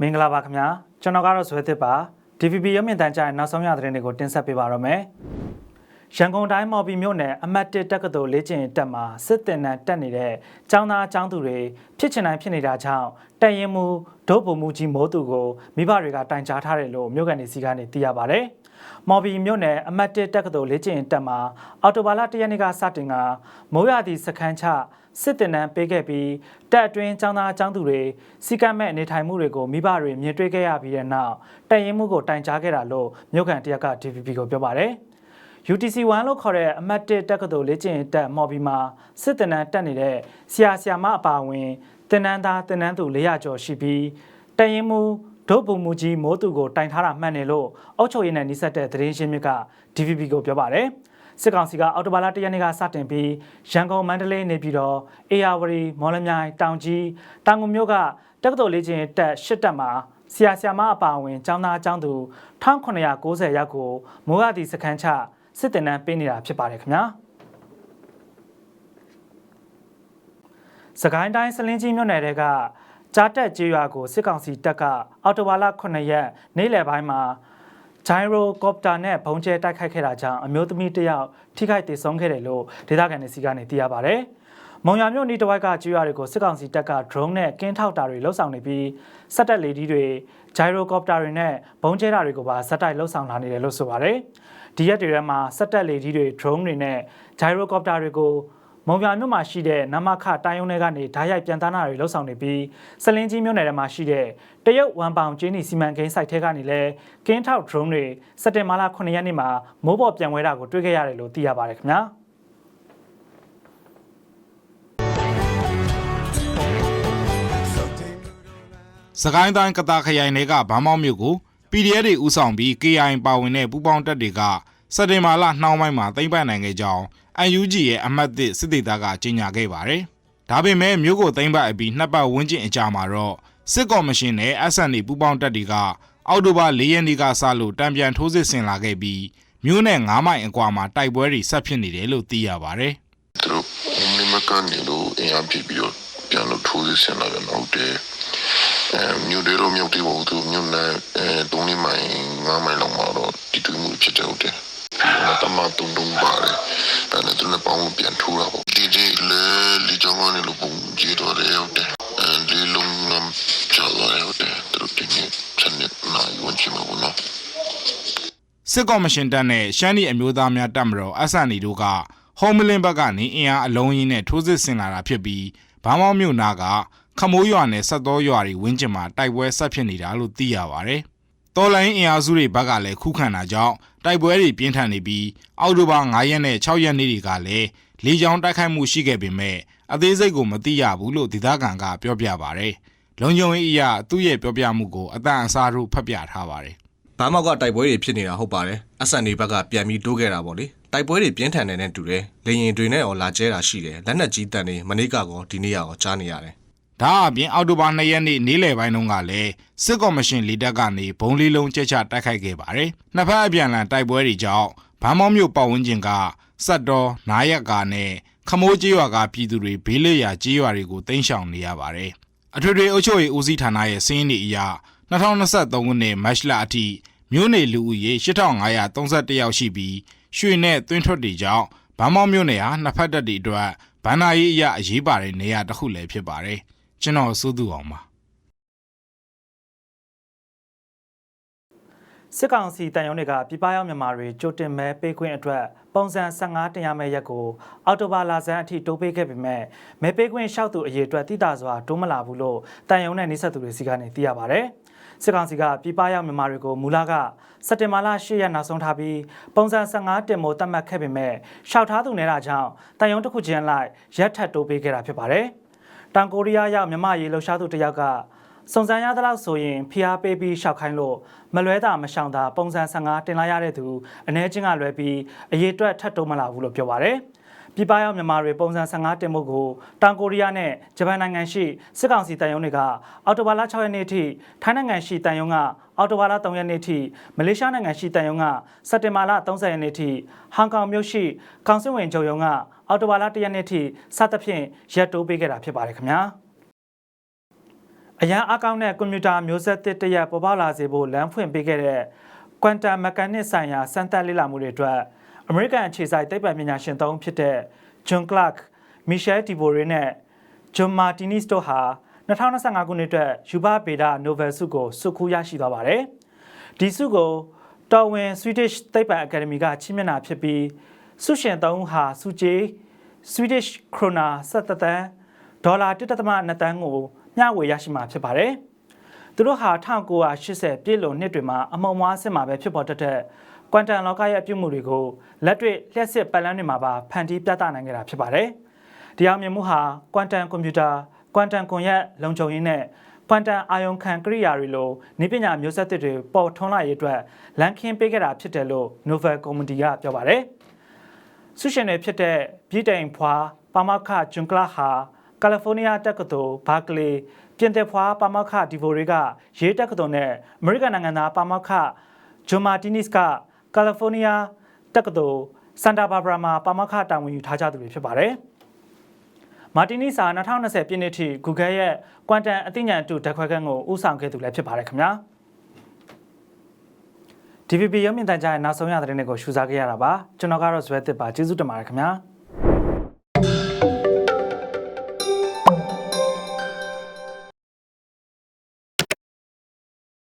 မင်္ဂလာပါခင်ဗျာကျွန်တော်ကတော့ဇွဲသစ်ပါ DVB ရုပ်မြင်သံကြားရဲ့နောက်ဆုံးရသတင်းတွေကိုတင်ဆက်ပေးပါရမယ်ရန်ကုန်တိုင်းမော်ဘီမြို့နယ်အမတ်တစ်တက္ကသိုလ်လေ့ကျင့်ရေးတက်မှာစစ်တင်နန်းတက်နေတဲ့ကျောင်းသားကျောင်းသူတွေဖြစ်ချင်တိုင်းဖြစ်နေတာကြောင့်တန်ရင်မူဒုတ်ပုံမူကြီးမိုးသူကိုမိဘတွေကတိုင်ကြားထားတယ်လို့မြို့ကန်နေစီကနေသိရပါဗျ။မော်ဘီမြို့နယ်အမတ်တစ်တက္ကသိုလ်လေ့ကျင့်ရေးတက်မှာအော်တိုဘာလ၁ရက်နေ့ကစတင်ကမိုးရသည့်စခန်းချ စစ်တင်နန်းပေးခဲ့ပြီးတက်အတွင်းကျောင်းသားကျောင်းသူတွေစီကံမဲ့အနေထိုင်မှုတွေကိုမိဘတွေမြင်တွေ့ခဲ့ရပြီးတဲ့နောက်တန်ရင်မှုကိုတိုင်ကြားခဲ့တာလို့မြို့ကန်တရက်က DVB ကိုပြောပါတယ်။ UTC 1 လို့ခေါ်တဲ့အမတ်1တက္ကသိုလ်လေ့ကျင့်ရေးတက်မော်ဘီမှာစစ်တနန်းတက်နေတဲ့ဆရာဆရာမအပါအဝင်တင်နန်းသားတင်နန်းသူ400ကျော်ရှိပြီးတရင်မူဒုတ်ပုံမူကြီးမိုးသူကိုတိုင်ထားတာမှန်တယ်လို့အုတ်ချုပ်ရင်းနဲ့နှိစက်တဲ့သတင်းရှင်းမြစ်က DVB ကိုပြောပါတယ် စစ်ကောင်စီကအော်တိုဘာလ၁ရက်နေ့ကစတင်ပြီးရန်ကုန်မန္တလေးနေပြည်တော်အေယာဝတီမော်လမြိုင်တောင်ကြီးတောင်ငူမြို့ကတက္ကသိုလ်လေ့ကျင့်ရေးတက်ရှစ်တက်မှာဆရာဆရာမအပါအဝင်ကျောင်းသားကျောင်းသူ1990ရောက်ကိုမိုးရသည်စခန်းချစစ်တင်နန်းပေးနေတာဖြစ်ပါတယ်ခင်ဗျာစကိုင်းတိုင်းစလင်းကြီးမြို့နယ်တဲကကြားတက်ကျေးရွာကိုစစ်ကောင်စီတပ်ကအော်တိုဘာလ9ရက်နေ့လယ်ပိုင်းမှာ ဂျိုင်ရိုကော်ပတာနဲ့ဘုံကျဲတိုက်ခိုက်ခဲ့တာကြောင့်အမျိုးသမီးတစ်ယောက်ထိခိုက်ဒေဆုံးခဲ့တယ်လို့ဒေသခံတွေစီကနေသိရပါဗျ။မုံရမြို့နီးတဝိုက်ကကျွေးရတွေကိုစစ်ကောင်စီတပ်က drone နဲ့ကင်းထောက်တာတွေလှုပ်ဆောင်နေပြီးစက်တက်လေဒီတွေဂျိုင်ရိုကော်ပတာတွေနဲ့ဘုံကျဲတာတွေကိုပါဇက်တိုက်လှုပ်ဆောင်လာနေတယ်လို့ဆိုပါတယ်။ဒီရက်တွေထဲမှာစက်တက်လေဒီတွေ drone တွေနဲ့ဂျိုင်ရိုကော်ပတာတွေကို မုံပြမြို့မှာရှိတဲ့နမခတိုင်းရုံးတွေကနေဓာတ်ရိုက်ပြန်သားနာတွေလှုပ်ဆောင်နေပြီးစလင်းကြီးမြို့နယ်ထဲမှာရှိတဲ့တရုတ်ဝမ်ပောင်ကျင်းနီစီမံကိန်းစိုက်ထဲကနေလဲကင်းထောက် drone တွေစက်တင်ဘာလ9ရက်နေ့မှာမိုးပေါ်ပြန်ဝဲတာကိုတွေ့ခဲ့ရတယ်လို့သိရပါတယ်ခင်ဗျာ။စကိုင်းတိုင်းကတာခရိုင်တွေကဗန်းမောက်မြို့ကို PDF တွေဦးဆောင်ပြီး KI ပါဝင်တဲ့ပူးပေါင်းတပ်တွေကစက်တင်ဘာလနှောင်းပိုင်းမှာသိမ်းပိုက်နိုင်ခဲ့ကြောင်း UNG ရဲ့အမတ်သစ်စစ်ဒေသကကြေညာခဲ့ပါတယ်။ဒါပေမဲ့မြို့ကိုသိမ်းပိုက်အပြီးနှစ်ပတ်ဝန်းကျင်အကြာမှာတော့စစ်ကော်မရှင်နဲ့ SND ပူးပေါင်းတပ်တွေကအောက်တိုဘာ၄ရက်နေ့ကစလို့တံပြန်ထိုးစစ်ဆင်လာခဲ့ပြီးမြို့နဲ့9မိုင်အကွာမှာတိုက်ပွဲတွေဆက်ဖြစ်နေတယ်လို့သိရပါတယ်။သူတို့မိမကနေလို့အင်အားပြပြီးတော့ပြန်လို့ထိုးစစ်ဆင်လာတယ်ဟုတ်တယ်အဲမြို့တွေတော့မြို့တွေပေါ့သူမြို့နဲ့အဲတုံးလေးမိုင်ငါးမိုင်လောက်မှာတော့ဒီတူမှုဖြစ်တယ်ဟုတ်တယ်တမတုံတုံပါတယ်အဲနဲ့သူလည်း ပေါင်းပြန်ထိုးတာပေါ့ဒီဒီလေလီကြောင်းကနေလို့ပုံကြည့်တော့တယ်ဟုတ်တယ်အဲဒီလုံးလမ်းချလာဟုတ်တယ်သူတို့ဒီနေ့ချက်နေနိုင်ဝင်ချင်မှာပေါ့နော်စစ်ကော်မရှင်တပ်နဲ့ရှမ်းပြည်အမျိုးသားများတပ်မတော် SND တို့ကဟုံးမလင်းဘက်ကနေအင်အားအလုံးကြီးနဲ့ထိုးစစ်ဆင်လာတာဖြစ်ပြီးဘာမောင်းမြို့နာကခမိုးရွာနဲ့ဆက်တော်ရွာတွေဝင်းကျင်မှာတိုက်ပွဲဆက်ဖြစ်နေတာလို့သိရပါဗျ။တော်လိုင်းအင်အားစုတွေဘက်ကလည်းခုခံတာကြောင့်တိုက်ပွဲတွေပြင်းထန်နေပြီးအောက်တိုဘာ9ရက်နဲ့6ရက်နေ့တွေကလည်း လေကြောင်းတိုက်ခိုက်မှုရှိခဲ့ပေမဲ့အသေးစိတ်ကိုမသိရဘူးလို့ဒေသခံကပြောပြပါဗျ။လုံခြုံရေးအရာသူ့ရဲ့ပြောပြမှုကိုအတန်အစားတို့ဖတ်ပြထားပါတယ်။ဘာမောက်ကတိုက်ပွဲတွေဖြစ်နေတာဟုတ်ပါတယ်အဆန်နေဘက်ကပြန်ပြီးတိုးခဲ့တာပေါ့လေတိုက်ပွဲတွေပြင်းထန်နေတဲ့တူတယ်လေရင်တွေနဲ့ရောလာကျဲတာရှိတယ်လက်နက်ကြီးတန်တွေမနေ့ကကောဒီနေ့ရောကြားနေရတယ်ဒါအပြင်အောက်တိုဘာ2ရက်နေ့နေ့လယ်ပိုင်းတုန်းကလည်းစစ်ကော်မရှင်လီတက်ကနေဘုံလေးလုံးကြက်ချတိုက်ခိုက်ခဲ့ပါတယ်။နှစ်ဖက်အပြန်အလှန်တိုက်ပွဲတွေကြောင့် ဗန်းမောင်းမြို့ပတ်ဝန်းကျင်ကစက်တော်နားရက်ကာနဲ့ခမိုးကျေးရွာကပြည်သူတွေဘေးလွတ်ရာကျေးရွာတွေကိုတိမ်းရှောင်နေရပါတယ်။အထွေထွေအုပ်ချုပ်ရေးဦးစီးဌာနရဲ့စီးရင်တွေအရ2023ခုနှစ်မတ်လအထိမြို့နယ်လူဦးရေ8531ယောက်ရှိပြီးရွှေနဲ့သွင်းထွက်တွေကြောင့်ဗန်းမောင်းမြို့နယ်ဟာနှစ်ဖက်တပ်တွေအတွက်ဗန္နာရေးအရအရေးပါတဲ့နေရာတစ်ခုလည်းဖြစ်ပါတယ်။ကျွန်တော်စိုးသူအောင်ပါ စစ်ကောင်စီတန်ယုံတွေကပြည်ပရောက်မြန်မာတွေကြိုတင်မဲပေးခွင့်အတွက်ပုံစံ15တင်ရမယ့်ရက်ကိုအော်တိုဘာလာဇန်အထိတိုးပေးခဲ့ပေမဲ့မဲပေးခွင့်လျှောက်သူအရေအတွက်တိတာစွာတိုးမလာဘူးလို့တန်ယုံနဲ့နှိဆက်သူတွေစီကနေသိရပါဗျ။စစ်ကောင်စီကပြည်ပရောက်မြန်မာတွေကိုမူလကစက်တင်ဘာလ10ရက်နောက်ဆုံးထားပြီးပုံစံ15တင်မို့တတ်မှတ်ခဲ့ပေမဲ့လျှောက်ထားသူနေတာကြောင့်တန်ယုံတစ်ခုချင်းလိုက်ရက်ထပ်တိုးပေးခဲ့တာဖြစ်ပါတယ်။တောင်ကိုရီးယားရောက်မြန်မာရေးလှုပ်ရှားသူတစ်ယောက်က စုံစမ်းရသလောက်ဆိုရင်ဖိအားပေးပြီးရှောက်ခိုင်းလို့မလွဲတာမရှောင်တာပုံစံ15တင်လာရတဲ့သူအ ਨੇ ချင်းကလွဲပြီးအရေးအတွက်ထပ်တိုးမလာဘူးလို့ပြောပါရယ်ပြည်ပရောက်မြန်မာတွေပုံစံ15တင်မှုကိုတောင်ကိုရီးယားနဲ့ဂျပန်နိုင်ငံရှိစစ်ကောင်စီတန်ယုံတွေကအော်တိုဘာလ6ရက်နေ့ထိထိုင်းနိုင်ငံရှိတန်ယုံကအော်တိုဘာလ3ရက်နေ့ထိမလေးရှားနိုင်ငံရှိတန်ယုံကစက်တင်ဘာလ30ရက်နေ့ထိဟောင်ကောင်မြို့ရှိကောင်စစ်ဝင်ချုပ်ယုံကအော်တိုဘာလ1ရက်နေ့ထိစသဖြင့်ရက်တိုးပေးခဲ့တာဖြစ်ပါတယ်ခင်ဗျာ။ အရန်အကောင့်နဲ့ကွန်ပျူတာမျိုးဆက်သစ်တစ်ရပ်ပေါ်ပေါက်လာစေဖို့လမ်းဖွင့်ပေးခဲ့တဲ့ quantum mechanics ဆိုင်ရာစမ်းသပ်လေ့လာမှုတွေအတွက်အမေရိကန်အခြေစိုက်သိပ္ပံပညာရှင်သုံးဦးဖြစ်တဲ့ John Clark, Michel Tibore နဲ့ John Martinis တို့ဟာ2025ခုနှစ်အတွက်ယူဘဗေဒနိုဘယ်ဆုကိုစုခူးရရှိသွားပါတယ်။ဒီဆုကိုတော်ဝင် Swedish သိပ္ပံအကယ်ဒမီကချီးမြှင့်တာဖြစ်ပြီးဆုရှင်သုံးဦးဟာဆုကြေး Swedish krona 17တန်းဒေါ်လာ1.2တန်းကို မျှဝေရရှိမှာဖြစ်ပါတယ်။သူတို့ဟာ1980ပြည့်လွန်နှစ်တွေမှာအမုံမွားစစ်မှာပဲဖြစ်ပေါ်တတ်တဲ့ကွမ်တန်လောကရဲ့အပြုမှုတွေကိုလက်တွေ့လျှက်စစ်ပတ်လန်းတွေမှာပါဖန်တီးပြသနိုင်ခဲ့တာဖြစ်ပါတယ်။ဒီအောင်မြင်မှုဟာကွမ်တန်ကွန်ပျူတာကွမ်တန်ကွန်ရက်လုံခြုံရေးနဲ့ကွမ်တန်အာယုံခံကိရိယာတွေလိုနည်းပညာမျိုးဆက်သစ်တွေပေါ်ထွန်းလာရေးအတွက်လမ်းခင်းပေးခဲ့တာဖြစ်တယ်လို့ Novel Comedy ကပြောပါတယ်။ဆုရှင်တွေဖြစ်တဲ့ပြည်တိုင်ဖွာပါမောက္ခဂျွန်ကလာဟာ ကယ်လီဖိုးနီးယားတက္ကသိုလ်ဘာကလီပြင်သစ်ဖွာပါမောက္ခဒီဗိုရီကရေးတက္ကသိုလ်နဲ့အမေရိကန်နိုင်ငံသားပါမောက္ခဂျွန်မာတီနစ်ကကယ်လီဖိုးနီးယားတက္ကသိုလ်စန်တာဘာဘရာမှာပါမောက္ခတာဝန်ယူထားကြသူတွေဖြစ်ပါတယ်။မာတီနီစာ2020ပြည့်နှစ်ထိ Google ရဲ့ Quantum အသိဉာဏ်အတူဓာတ်ခွဲခန်းကိုဦးဆောင်ခဲ့သူလည်းဖြစ်ပါတယ်ခင်ဗျာ။ DVB ရုပ်မြင်သံကြားရဲ့နောက်ဆုံးရသတင်းတွေကိုရှုစားခဲ့ရတာပါကျွန်တော်ကတော့ဇွဲတစ်ပါကျေးဇူးတင်ပါတယ်ခင်ဗျာ။